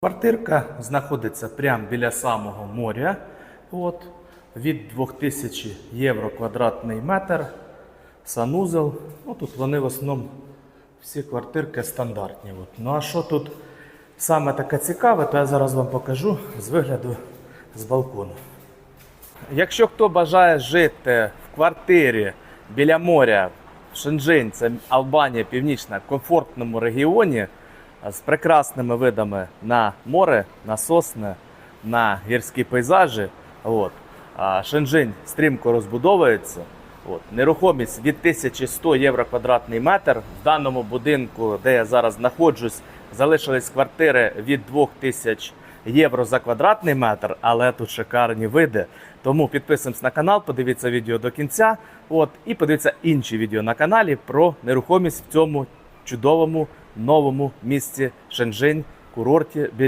Квартирка знаходиться прямо біля самого моря. От, від 2000 євро квадратний метр. Санузел. Ну, тут вони в основному всі квартирки стандартні. От. Ну а що тут саме таке цікаве, то я зараз вам покажу з вигляду з балкону. Якщо хто бажає жити в квартирі біля моря в Шенжень, це Албанія Північна, комфортному регіоні з прекрасними видами на море, на сосни, на гірські пейзажі. От. А Шенжень стрімко розбудовується. От. Нерухомість від 1100 євро квадратний метр. В даному будинку, де я зараз знаходжусь, залишились квартири від 2000 євро за квадратний метр, але тут шикарні види. Тому підписуємось на канал, подивіться відео до кінця. От, і подивіться інші відео на каналі про нерухомість в цьому чудовому новому місті Шенжень, курорті біля